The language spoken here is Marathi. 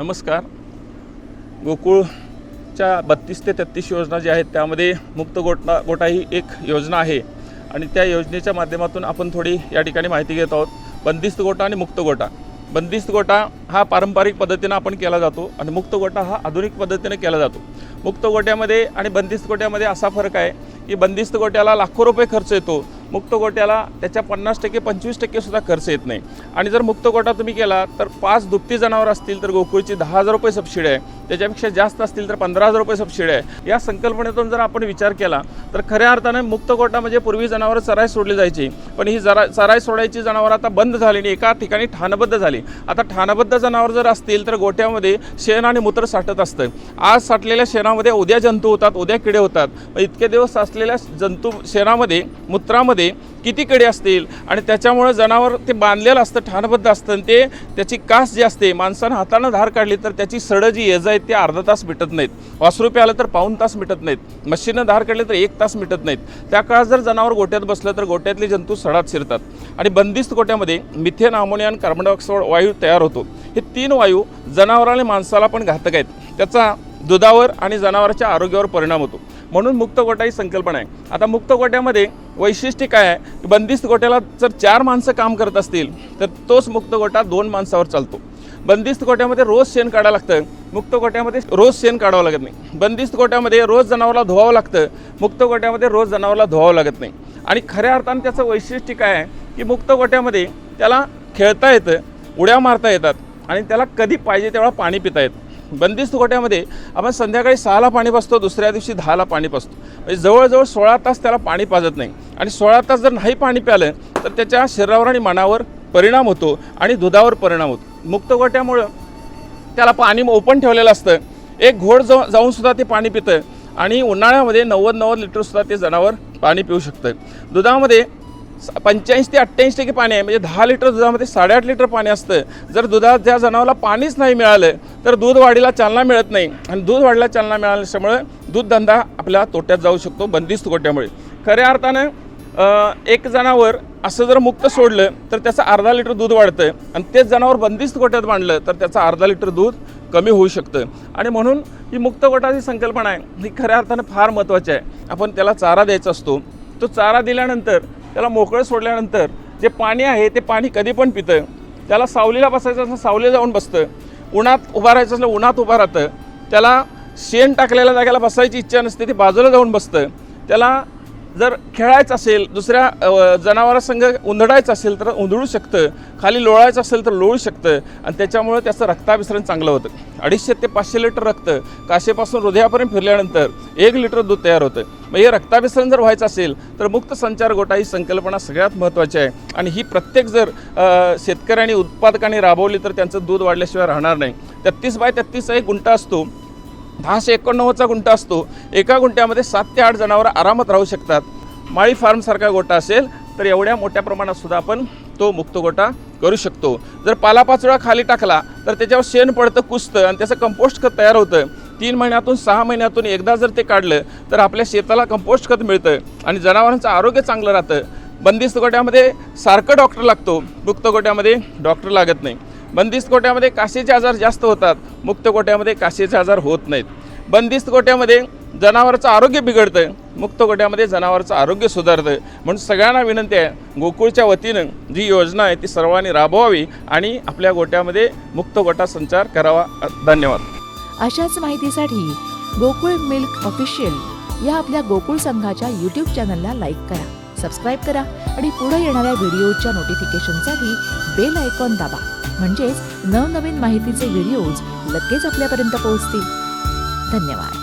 नमस्कार. गोकुळच्या बत्तीस ते तेहत्तीस योजना ज्या आहेत त्यामध्ये मुक्त गोटा गोटा ही एक योजना आहे. आणि त्या योजनेच्या माध्यमातून आपण थोडी या ठिकाणी माहिती घेत आहोत. बंदिस्त गोटा आणि मुक्त गोटा. बंदिस्त गोटा हा पारंपरिक पद्धतीनं आपण केला जातो आणि मुक्त गोटा हा आधुनिक पद्धतीनं केला जातो. मुक्त गोट्यामध्ये आणि बंदिस्त गोट्यामध्ये असा फरक आहे की बंदिस्त गोट्याला लाखो रुपये खर्च येतो. मुक्त गोट्याला त्याच्या पन्नास टक्के पंचवीस टक्केसुद्धा खर्च येत नाही. आणि जर मुक्त गोटा तुम्ही केला तर पाच दुभती जनावर असतील तर गोकुळची दहा हजार रुपये सबसिडी आहे. त्याच्यापेक्षा जास्त असतील तर पंधरा हजार रुपये सबसिडी आहे. या संकल्पनेतून जर आपण विचार केला तर खऱ्या अर्थाने मुक्त गोटा म्हणजे पूर्वी जनावरं चराई सोडली जायची. पण ही जरा चराई सोडायची जनावरं आता बंद झाली आणि एका ठिकाणी ठाणबद्ध झाली. आता ठाणबद्ध जनावर जर असतील तर गोट्यामध्ये शेण आणि मूत्र साठत असतं. आज साठलेल्या शेणामध्ये उद्या जंतू होतात उद्या किडे होतात. मग इतके दिवस असलेल्या जंतू शेणामध्ये मूत्रामध्ये किती कडे असतील आणि त्याच्यामुळे जनावर ते बांधलेलं असतं ठाणबद्ध असतं आणि ते त्याची कास जी असते माणसानं हातानं धार काढली तर त्याची सडं जी येज आहेत ते अर्धा तास मिटत नाहीत. वासरूपे आलं तर पाऊन तास मिटत नाहीत. मशीनं धार काढली तर एक तास मिटत नाहीत. त्या काळात जर जनावर गोट्यात बसलं तर गोट्यातले जंतू सडात शिरतात. आणि बंदिस्त गोट्यामध्ये मिथेन अमोनिया आणि कार्बन डायऑक्साईड वायू तयार होतो. हे तीन वायू जनावराला आणि माणसाला पण घातक आहेत. त्याचा दुधावर आणि जनावराच्या आरोग्यावर परिणाम होतो. म्हणून मुक्त गोटा ही संकल्पना आहे. आता मुक्त गोट्यामध्ये वैशिष्ट्य काय आहे? बंदिस्त गोट्याला जर चार माणसं काम करत असतील तर तोच मुक्त गोटा दोन माणसावर चालतो. बंदिस्त गोट्यामध्ये रोज शेण काढावं लागतं. मुक्त गोट्यामध्ये रोज शेण काढावं लागत नाही. बंदिस्त गोट्यामध्ये रोज जनावरला धुवावं लागतं. मुक्त गोट्यामध्ये रोज जनावरला धुवावं लागत नाही. आणि खऱ्या अर्थानं त्याचं वैशिष्ट्य काय आहे? की मुक्त गोट्यामध्ये त्याला खेळता येतं उड्या मारता येतात आणि त्याला कधी पाहिजे तेव्हा पाणी पिता येतं. बंदिस्त गोट्यामध्ये आपण संध्याकाळी सहाला पाणी पाजतो दुसऱ्या दिवशी दहाला पाणी पाजतो म्हणजे जवळजवळ सोळा तास त्याला पाणी पाजत नाही. आणि सोळा तास जर नाही पाणी प्यालं तर त्याच्या शरीरावर आणि मनावर परिणाम होतो आणि दुधावर परिणाम होतो. मुक्त गोट्यामुळं त्याला पाणी ओपन ठेवलेलं असतं. एक घोड जाऊ जाऊनसुद्धा ते पाणी पितं आणि उन्हाळ्यामध्ये नव्वद नव्वद लिटरसुद्धा ते जनावर पाणी पिऊ शकतं. दुधामध्ये पंच्याऐंशी ते अठ्ठ्याऐंशी टक्के पाणी आहे. म्हणजे दहा लिटर दुधामध्ये साडेआठ लिटर पाणी असतं. जर दुधात ज्या जनावरला पाणीच नाही मिळालं तर दूध वाढीला चालना मिळत नाही. आणि दूध वाढीला चालना मिळाल्यामुळे दूधधंदा आपल्या तोट्यात जाऊ शकतो बंदिस्त गोट्यामुळे खऱ्या अर्थानं एक जनावर असं जर मुक्त सोडलं तर त्याचं अर्धा लिटर दूध वाढतं. आणि तेच जनावर बंदिस्त गोट्यात बांधलं तर त्याचं अर्धा लिटर दूध कमी होऊ शकतं. आणि म्हणून ही मुक्त गोटाची संकल्पना आहे ही खऱ्या अर्थानं फार महत्त्वाची आहे. आपण त्याला चारा द्यायचा असतो. तो चारा दिल्यानंतर त्याला मोकळं सोडल्यानंतर जे पाणी आहे ते पाणी कधी पण पितं त्याला सावलीला बसायचं असलं सावलीला जाऊन बसतं उन्हात उभा राहायचं असलं उन्हात उभं राहतं त्याला शेण टाकलेल्या जागेला बसायची इच्छा नसते ती बाजूला जाऊन बसतं त्याला जर खेळायचं असेल दुसऱ्या जनावरासंग उंधडायचं असेल तर उंधळू शकतं. खाली लोळायचं असेल तर लोळू शकतं. आणि त्याच्यामुळे त्याचं रक्ताभिसरण चांगलं होतं. अडीचशे ते पाचशे लिटर रक्त काशेपासून हृदयापर्यंत फिरल्यानंतर एक लिटर दूध तयार होतं. मग हे रक्ताभिसरण जर व्हायचं असेल तर मुक्त संचार गोटा ही संकल्पना सगळ्यात महत्त्वाची आहे. आणि ही प्रत्येक जर शेतकऱ्यांनी उत्पादकांनी राबवली तर त्यांचं दूध वाढल्याशिवाय राहणार नाही. तेहत्तीस बाय तेहत्तीसचा एक गुंटा असतो. दहाशे एकोणनव्वदचा गुंठा असतो. एका गुंट्यामध्ये सात ते आठ जनावरं आरामात राहू शकतात. माळी फार्मसारखा गोटा असेल तर एवढ्या मोठ्या प्रमाणात सुद्धा आपण तो मुक्त गोटा करू शकतो. जर पालापाचोळा खाली टाकला तर त्याच्यावर शेण पडतं कुसतं आणि त्याचं कंपोस्ट खत तयार होतं. तीन महिन्यातून सहा महिन्यातून एकदा जर ते काढलं तर आपल्या शेताला कंपोस्ट खत मिळतं आणि जनावरांचं आरोग्य चांगलं राहतं. बंदिस्त गोट्यामध्ये सारखं डॉक्टर लागतो. मुक्त गोट्यामध्ये डॉक्टर लागत नाही. बंदिस्त गोट्यामध्ये काशीचे आजार जास्त होतात मुक्त गोट्यामध्ये काशीचे आजार होत नाहीत. बंदिस्त गोट्यामध्ये जनावरचं आरोग्य बिघडतं मुक्त गोट्यामध्ये जनावरचं आरोग्य सुधारतं म्हणून सगळ्यांना विनंती आहे गोकुळच्या वतीनं जी योजना आहे ती सर्वांनी राबवावी आणि आपल्या गोट्यामध्ये मुक्त गोटा संचार करावा. धन्यवाद. अशाच माहितीसाठी गोकुळ मिल्क ऑफिशियल या आपल्या गोकुळ संघाच्या यूट्यूब चॅनलला लाईक करा सबस्क्राईब करा आणि पुढे येणाऱ्या व्हिडिओच्या नोटिफिकेशनसाठी बेल आयकॉन दाबा. म्हणजेच नवनवीन माहितीचे व्हिडिओज लगेच आपल्यापर्यंत पोहोचतील. धन्यवाद.